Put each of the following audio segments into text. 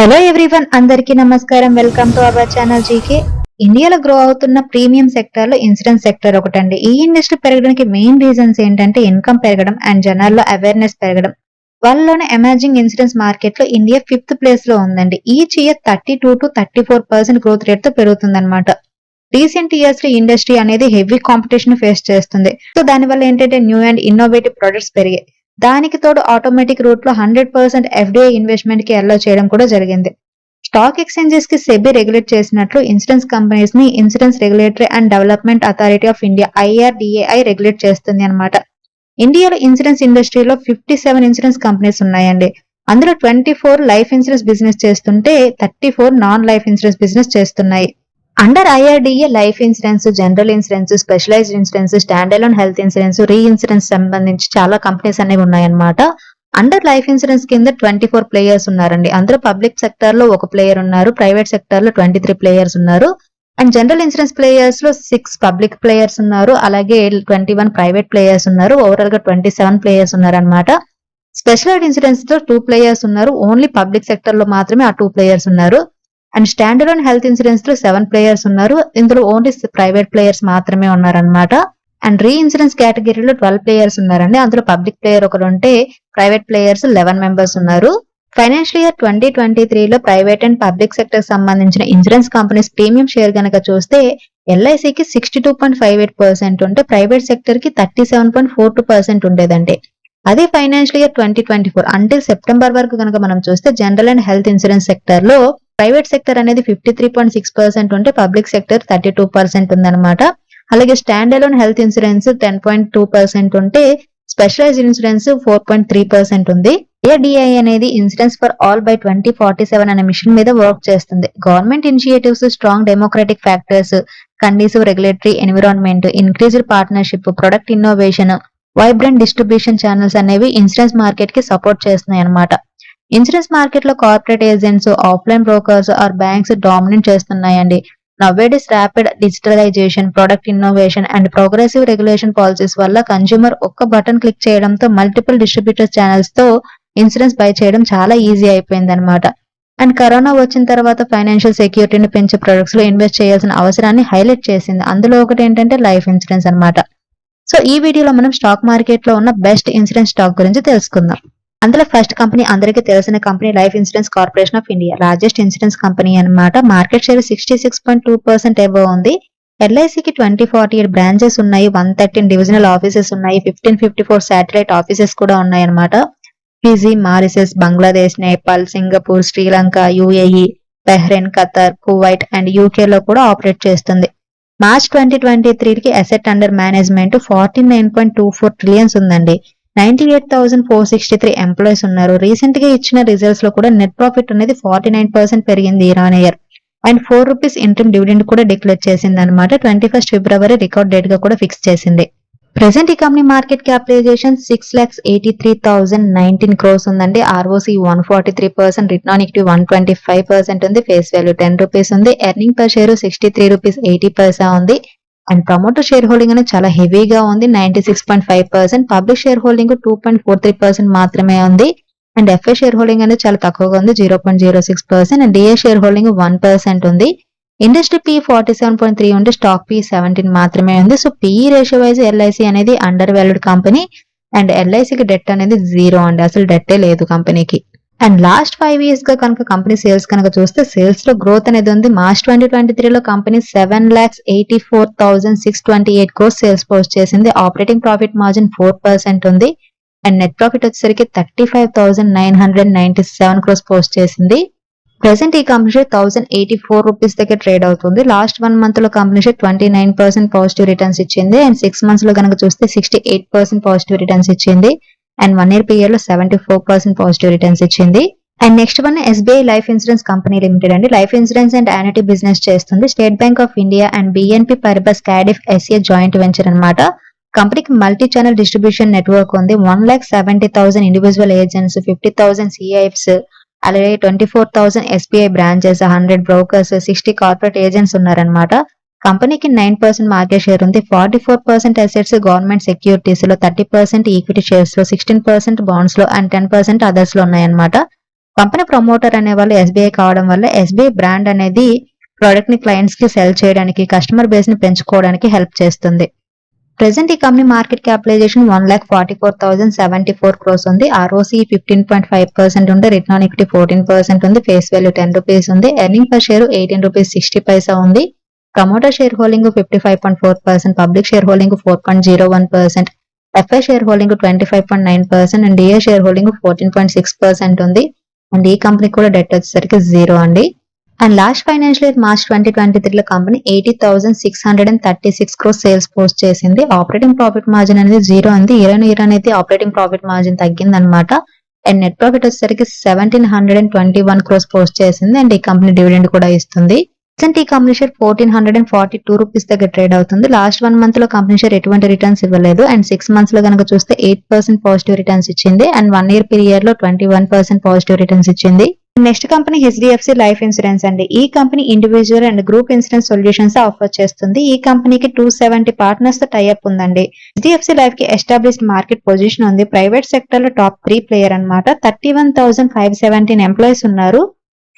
Hello everyone అందరికీ నమస్కారం. Welcome to our channel GK ఇండియాలో గ్రో అవుతున్న ప్రీమియం సెక్టర్లో ఇన్సూరెన్స్ సెక్టర్ ఒకటండి. ఈ ఇండస్ట్రీ పెరగడానికి మెయిన్ రీజన్స్ ఏంటంటే ఇన్కమ్ పెరగడం అండ్ జనాల్లో అవేర్నెస్ పెరగడం. వాళ్ళలోనే ఎమర్జింగ్ ఇన్సూరెన్స్ మార్కెట్లో ఇండియా ఫిఫ్త్ ప్లేస్లో ఉందండి. ఈ year thirty two to thirty four percent growth రేట్తో పెరుగుతుంది రీసెంట్ ఇయర్స్లో ఇండస్ట్రీ అనేది హెవీ కాంపిటీషన్ ఫేస్ చేస్తుంది. సో దానివల్ల ఏంటంటే న్యూ అండ్ ఇన్నోవేటివ్ ప్రొడక్ట్స్ పెరిగాయి. దానికి తోడు ఆటోమేటిక్ రూట్లో హండ్రెడ్ పర్సెంట్ ఎఫ్డిఐ ఇన్వెస్ట్మెంట్కి అలో చేయడం కూడా జరిగింది. స్టాక్ ఎక్స్చేంజెస్కి సెబీ రెగ్యులేట్ చేసినట్లు insurance కంపెనీస్ని insurance regulatory and development authority of India IRDAI regulate చేస్తుంది అనమాట ఇండియాలో ఇన్సూరెన్స్ ఇండస్ట్రీలో ఫిఫ్టీ సెవెన్ ఇన్సూరెన్స్ కంపెనీస్ ఉన్నాయండి. అందులో twenty four life insurance business చేస్తుంటే thirty four non life insurance business చేస్తున్నాయి. Under IRDA life insurance general insurance specialised insurance stand alone health insurance reinsurance సంబంధించి చాలా కంపెనీస్ అనేవి ఉన్నాయన్నమాట. అండర్ లైఫ్ ఇన్సూరెన్స్ కింద twenty four players ఉన్నారండి. అందులో public సెక్టర్లో ఒక ప్లేయర్ ఉన్నారు ప్రైవేట్ సెక్టర్లో ట్వంటీ త్రీ ప్లేయర్స్ ఉన్నారు. అండ్ జనరల్ ఇన్సూరెన్స్ ప్లేయర్స్లో సిక్స్ పబ్లిక్ ప్లేయర్స్ ఉన్నారు. అలాగే ట్వంటీ వన్ ప్రైవేట్ ప్లేయర్స్ ఉన్నారు. ఓవరాల్గా ట్వంటీ సెవెన్ ప్లేయర్స్ ఉన్నారనమాట స్పెషలైడ్ ఇన్సూరెన్స్లో టూ ప్లేయర్స్ ఉన్నారు. ఓన్లీ పబ్లిక్ సెక్టర్లో మాత్రమే ఆ టూ ప్లేయర్స్ ఉన్నారు. అండ్ స్టాండర్డ్ అలోన్ హెల్త్ ఇన్సూరెన్స్లో సెవెన్ ప్లేయర్స్ ఉన్నారు. ఇందులో ఓన్లీ ప్రైవేట్ ప్లేయర్స్ మాత్రమే ఉన్నారనమాట అండ్ రీ ఇన్సూరెన్స్ కేటగిరీలో ట్వెల్వ్ ప్లేయర్స్ ఉన్నారండి. అందులో పబ్లిక్ ప్లేయర్ ఒకరు ఉంటే ప్రైవేట్ ప్లేయర్స్ లెవెన్ మెంబర్స్ ఉన్నారు. ఫైనాన్షియల్ ఇయర్ ట్వంటీ ట్వంటీ త్రీలో ప్రైవేట్ అండ్ పబ్లిక్ సెక్టర్ సంబంధించిన ఇన్సూరెన్స్ కంపెనీస్ ప్రీమియం షేర్ గనక చూస్తే ఎల్ఐసికి sixty two point five eight percent ఉంటే private సెక్టర్కి thirty seven point four two percent ఉండేదండి. అదే financial year twenty twenty four అంటే September వరకు కనుక మనం చూస్తే జనరల్ అండ్ హెల్త్ ఇన్సూరెన్స్ సెక్టర్లో ప్రైవేట్ సెక్టర్ అనేది fifty three point six percent ఉంటే public sector thirty two percent ఉందన్నమాట. అలాగే stand alone health insurance ten point two percent ఉంటే specialised insurance four point three percent ఉంది. ఏడిఐ అనేది insurance for all by twenty forty seven అనే mission మీద work చేస్తుంది. Government initiatives strong democratic factors conducive regulatory environment increased partnership product innovation vibrant distribution channels అనేవి insurance మార్కెట్కి support చేస్తున్నాయి అనమాట insurance మార్కెట్లో corporate agents offline brokers or banks dominate చేస్తున్నాయండి. Nowadays rapid digitalization product innovation and progressive regulation policies వల్ల consumer ఒక్క button click చేయడంతో multiple distributor ఛానల్స్తో insurance buy చేయడం చాలా ఈజీ అయిపోయింది అనమాట అండ్ కరోనా వచ్చిన తర్వాత ఫైనాన్షియల్ సెక్యూరిటీని పెంచే ప్రొడక్ట్స్లో ఇన్వెస్ట్ చేయాల్సిన అవసరాన్ని హైలైట్ చేసింది. అందులో ఒకటి ఏంటంటే లైఫ్ ఇన్సూరెన్స్ అన్నమాట. సో ఈ వీడియోలో మనం స్టాక్ మార్కెట్లో ఉన్న బెస్ట్ ఇన్సూరెన్స్ స్టాక్ గురించి తెలుసుకుందాం. అందులో ఫస్ట్ కంపెనీ అందరికీ తెలిసిన company life insurance corporation of India largest insurance company అన్నమాట. Market share sixty six point two percent above ఉంది ఎల్ఐసికి ట్వంటీ ఫార్టీ ఎయిట్ బ్రాంచెస్ ఉన్నాయి. వన్ థర్టీన్ డివిజనల్ ఆఫీసెస్ ఉన్నాయి. Fifteen fifty four satellite offices కూడా ఉన్నాయి అనమాట Fiji Mauritius Bangladesh Nepal Singapore Sri Lanka UAE Bahrain Qatar Kuwait and UK లో కూడా operate చేస్తుంది. మార్చ్ ట్వంటీ ట్వంటీ త్రీకి asset under management forty nine point two four trillions ఉందండి. Ninety eight thousand four sixty three employees ఉన్నారు. రీసెంట్గా ఇచ్చిన రిజల్ట్స్లో కూడా నెట్ ప్రాఫిట్ అనేది ఫార్టీ నైన్ పర్సెంట్ పెరిగింది year on year and four rupees inter dividend కూడా డిక్లేర్ చేసింది అనమాట ట్వంటీ ఫస్ట్ ఫిబ్రవరి రికార్డ్ డేట్గా కూడా ఫిక్స్ చేసింది. ప్రెసెంట్ ఈ company market capitalization six lakhs eighty three thousand nineteen crores ఉందండి ROC one forty three percent return on equity one twenty five percent ఉంది. Face value ten rupees ఉంది. Earning per share sixty three rupees eighty paisa ఉంది. And promoter share holding అనేది చాలా హెవీగా ఉంది. Ninety six point five percent public shareholding two point four three percent మాత్రమే ఉంది. And FA share holding అనేది చాలా తక్కువగా ఉంది zero point zero six percent and DA share holding one percent ఉంది. Industry P forty seven point three ఉంటే stock P seventeen మాత్రమే ఉంది. So PE ratio wise LIC అనేది అండర్ వాల్యూడ్ కంపెనీ అండ్ ఎల్ఐసికి డెట్ అనేది జీరో అండి. అసలు డెట్టే లేదు కంపెనీకి అండ్ లాస్ట్ ఫైవ్ ఇయర్స్గా కనుక కంపెనీ సేల్స్ కనుక చూస్తే సేల్స్లో గ్రోత్ అనేది ఉంది. మార్చ్ ట్వంటీ ట్వంటీ త్రీలో company seven lakhs eighty four thousand six twenty eight crores sales post చేసింది. Operating profit margin four percent ఉంది. అండ్ నెట్ ప్రాఫిట్ వచ్చేసరికి thirty five thousand nine hundred ninety seven crores post చేసింది. Present ఈ company share thousand eighty four rupees దగ్గర trade అవుతుంది. Last one మంత్లో company share twenty nine percent positive returns ఇచ్చింది. And six మంత్స్లో కనుక చూస్తే sixty eight percent positive returns ఇచ్చింది. అండ్ వన్ ఇయర్ పీరియడ్లో seventy four percent positive returns ఇచ్చింది and next one SBI Life Insurance Company Limited అండి. Life insurance and annuity business చేస్తుంది. State Bank of India and BNP Paribas Cardif SA joint venture అనమాట కంపెనీకి multi channel distribution network ఉంది. One lakh seventy thousand individual agents fifty thousand CIFs అలాగే twenty four thousand SBI branches hundred brokers sixty corporate agents ఉన్నారనమాట కంపెనీకి nine percent market share ఉంది. Forty four percent assets government సెక్యూరిటీస్లో thirty percent equity షేర్స్లో sixteen percent బాండ్స్లో and ten percent అదర్స్లో ఉన్నాయన్నమాట. Company promoter అనే వాళ్ళు ఎస్బీఐ కావడం వల్ల ఎస్బీఐ బ్రాండ్ అనేది ప్రోడక్ట్ని క్లయింట్స్కి సెల్ చేయడానికి కస్టమర్ బేస్ని పెంచుకోవడానికి హెల్ప్ చేస్తుంది. ప్రెసెంట్ ఈ company market capitalization one lakh forty four thousand seventy four crores ఉంది. ROC fifteen point five percent ఉంది. Return on equity fourteen percent ఉంది. ఫేస్ వాల్యూ టెన్ రూపీస్ ఉంది. Earning per share eighteen rupees sixty paisa ఉంది. Promoter share holding fifty five point four percent public share holding four point zero one percent FI share holding twenty five point nine percent and DA share holding fourteen point six percent ఉంది. And ఈ company కూడా debt వచ్చేసరికి zero అండి. And last financial year March twenty twenty త్రీలో company eighty thousand six hundred and thirty six crores sales post చేసింది. Operating profit margin అనేది zero అంది. Year and year అనేది ఆపరేటింగ్ ప్రాఫిట్ మార్జిన్ తగ్గింది అనమాట అండ్ నెట్ ప్రాఫిట్ వచ్చేసరికి seventeen hundred and twenty one crores post చేసింది. And ఈ company dividend కూడా ఇస్తుంది. అండ్ ఈ company share fourteen hundred and forty two rupees దగ్గర ట్రేడ్ అవుతుంది. లాస్ట్ వన్ మంత్లో కంపెనీ షేర్ ఎటువంటి రిటర్న్స్ ఇవ్వలేదు. అండ్ సిక్స్ మంత్స్లో కనుక చూస్తే ఎయిట్ పర్సెంట్ పాజిటివ్ రిటర్న్స్ ఇచ్చింది. అండ్ వన్ ఇయర్ పీరియడ్లో twenty one percent positive returns ఇచ్చింది next company HDFC Life Insurance అండి. ఈ company individual and group insurance solutions offer చేస్తుంది. ఈ కంపెనీకి టూ సెవెంటీ పార్ట్నర్స్తో టైఅప్ ఉందండి. హెచ్డిఎఫ్సి లైఫ్కి ఎస్టాబ్లిష్డ్ మార్కెట్ పొజిషన్ ఉంది. ప్రైవేట్ సెక్టర్లో టాప్ త్రీ ప్లేయర్ అనమాట thirty one thousand five seventeen employees ఉన్నారు.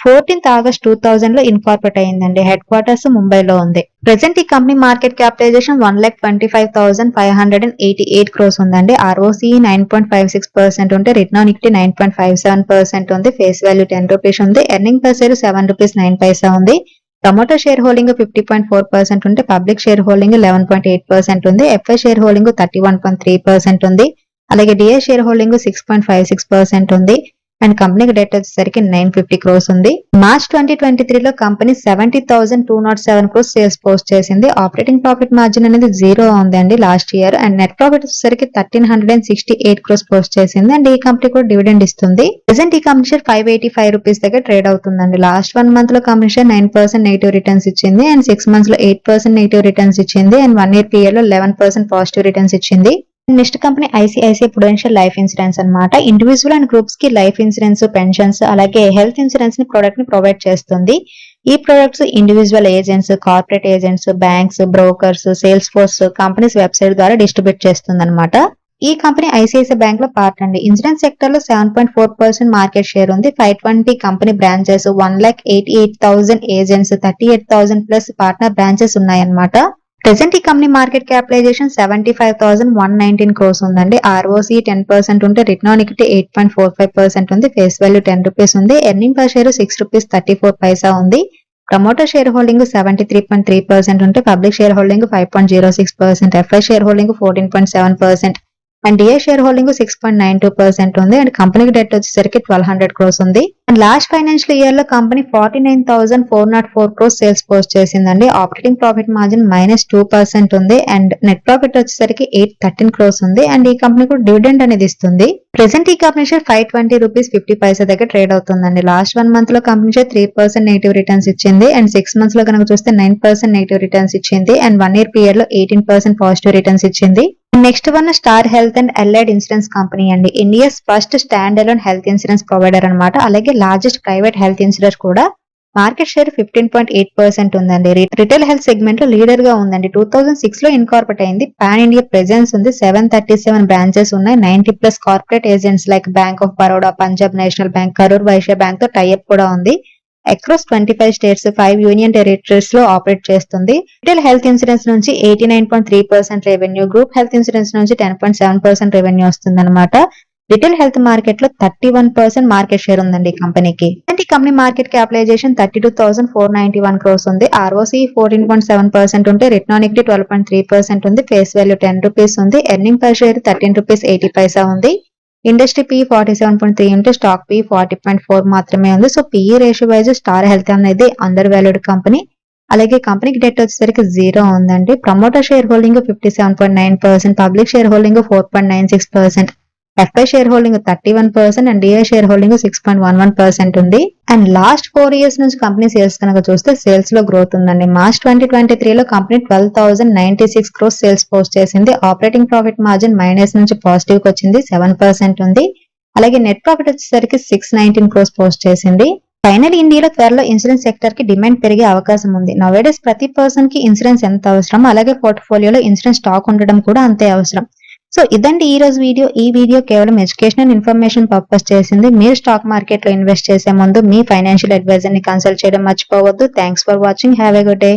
ఫోర్టీన్త్ ఆగస్ట్ టూ థౌసండ్లో ఇన్కార్పొరేట్ అయిందండి హెడ్ క్వార్టర్స్ ముంబైలో ఉంది. ప్రెసెంట్ ఈ company market capitalization one lakh twenty five thousand five hundred and eighty eight crores ఉందండి. ROC nine point five six percent ఉంటే return on equity nine point five seven percent ఉంది. Face value ten rupees ఉంది. Earning per share seven rupees nine paisa ఉంది. Promoter share holding fifty point four percent ఉంటే public share holding eleven point eight percent ఉంది. FI share holding thirty one point three percent ఉంది. అలాగే DA share holding six point five six percent ఉంది. And కంపెనీకి debt వచ్చేసరికి nine fifty crores ఉంది. March twenty twenty త్రీలో company seventy thousand two naught seven crores sales post చేసింది. Operating profit margin అనేది zero ఉంది అండి last year. And net profit వచ్చేసరికి thirteen hundred and sixty eight crores post చేసింది. And ఈ company కూడా డివిడెండ్ ఇస్తుంది. ప్రెసెంట్ ఈ company share five eighty five rupees దగ్గర ట్రేడ్ అవుతుందండి. లాస్ట్ వన్ మంత్లో company share nine percent negative returns ఇచ్చింది. అండ్ సిక్స్ మంత్స్లో ఎయిట్ పర్సెంట్ నెగిటివ్ రిటర్న్స్ ఇచ్చింది. అండ్ వన్ ఇయర్ పీరియడ్లో లెవెన్ పర్సెంట్ పాజిటివ్ రిటర్న్స్ ఇచ్చింది. Next company ICICI Prudential Life Insurance అనమాట individual and గ్రూప్స్కి లైఫ్ ఇన్సూరెన్స్ పెన్షన్స్ అలాగే health ఇన్సూరెన్స్ని ప్రొడక్ట్ని ప్రొవైడ్ చేస్తుంది. ఈ products individual agents corporate agents banks brokers sales force companies website ద్వారా డిస్ట్రిబ్యూట్ చేస్తుంది అనమాట ఈ కంపెనీ ఐసిఐసిఐ బ్యాంక్లో పార్ట్ అండి. ఇన్సూరెన్స్ సెక్టర్లో seven point four percent market share ఉంది. Five twenty company branches one lakh eighty eight thousand agents thirty eight thousand plus partner branches ఉన్నాయన్నమాట. Present ఈ company market capitalization seventy five thousand one nineteen crores ఉందండి ROC ten percent ఉంటే return on equity eight point four five percent ఉంది. Face value ten rupees ఉంది. Earning per share six rupees thirty four paisa ఉంది promoter share holding seventy three point three percent ఉంటే public share holding five point zero six percent FI share holding fourteen point seven percent and DA share holding six point nine two percent ఉంది. And కంపెనీకి debt వచ్చేసరికి twelve hundred crores ఉంది. And last financial ఇయర్లో company forty nine thousand four naught four crores sales post చేసిందండి. Operating profit margin minus two percent ఉంది and net profit వచ్చేసరికి eight thirteen crores ఉంది and ఈ కంపెనీ కూడా డివిడెండ్ అనేది ఇస్తుంది. ప్రెసెంట్ ఈ company share five twenty rupees fifty paisa దగ్గర ట్రేడ్ అవుతుందండి. లాస్ట్ వన్ మంత్లో company share three percent negative returns ఇచ్చింది అండ్ సిక్స్ మంత్స్లో కనుక చూస్తే నైన్ పర్సెంట్ నెగిటివ్ రిటర్న్స్ ఇచ్చింది అండ్ వన్ ఇయర్ పీరియడ్లో ఎయిటీన్ పర్సెంట్ పాజిటివ్ రిటర్న్స్ ఇచ్చింది. Next one Star Health and Allied Insurance Company అండి. India's first stand alone health insurance provider అనమాట అలాగే లార్జెస్ట్ ప్రైవేట్ హెల్త్ ఇన్సూరెన్స్ కూడా market share fifteen point eight percent ఉందండి. Retail health సెగ్మెంట్లో లీడర్గా ఉందండి. Two thousand సిక్స్లో ఇన్కార్పొరేట్ అయింది. పాన్ ఇండియా ప్రెజెన్స్ ఉంది. సెవెన్ థర్టీ సెవెన్ బ్రాంచెస్ ఉన్నాయి. Ninety plus corporate agents like Bank of Baroda Punjab National Bank Karur Vysya బ్యాంక్తో tie up కూడా ఉంది. Across twenty five states five union టెరిటరీస్లో operate చేస్తుంది. Retail health insurance నుంచి eighty nine point three percent revenue group health insurance నుంచి ten point seven percent revenue వస్తుంది అనమాట retail health మార్కెట్లో thirty one percent market share ఉందండి ఈ కంపెనీకి. ఈ company market capitalization thirty two thousand four ninety one crores ఉంది. ROC fourteen point seven percent ఉంటే return on twelve point three percent ఉంది. ఫేస్ వాల్యూ టెన్ రూపీస్ ఉంది. Earning per share thirteen rupees eighty paisa ఉంది. Industry P forty seven point three ఉంటే stock P forty point four మాత్రమే ఉంది. So PE ratio wise star health అనేది under valued company. అలాగే కంపెనీకి debt వచ్చేసరికి zero ఉందండి. Promoter share holding fifty seven point nine percent public share holding four point nine six percent. FI share holding thirty one percent and DI share holding six point one one percent ఉంది. And last four years నుంచి company sales కనుక చూస్తే సేల్స్లో growth ఉందండి. March twenty twenty త్రీలో company twelve thousand ninety six crores sales post చేసింది. Operating profit margin minus నుంచి పాజిటివ్కి వచ్చింది సెవెన్ పర్సెంట్ ఉంది. అలాగే నెట్ ప్రాఫిట్ వచ్చేసరికి సిక్స్ నైన్టీన్ క్రోస్ పోస్ట్ చేసింది. ఫైనల్ ఇండియాలో త్వరలో ఇన్సూరెన్స్ సెక్టర్కి డిమాండ్ పెరిగే అవకాశం ఉంది. నవేడేస్ ప్రతి పర్సన్కి ఇన్సూరెన్స్ ఎంత అవసరం? అలాగే పోర్ట్ఫోలియోలో ఇన్సూరెన్స్ స్టాక్ ఉండడం కూడా అంతే అవసరం. సో ఇదండి ఈ రోజు వీడియో. ఈ వీడియో కేవలం ఎడ్యుకేషనల్ ఇన్ఫర్మేషన్ పర్పస్ చేసింది. మీరు స్టాక్ మార్కెట్లో ఇన్వెస్ట్ చేసే ముందు మీ ఫైనాన్షియల్ అడ్వైజర్ని కన్సల్ట్ చేయడం మర్చిపోవద్దు. Thanks for watching have a good day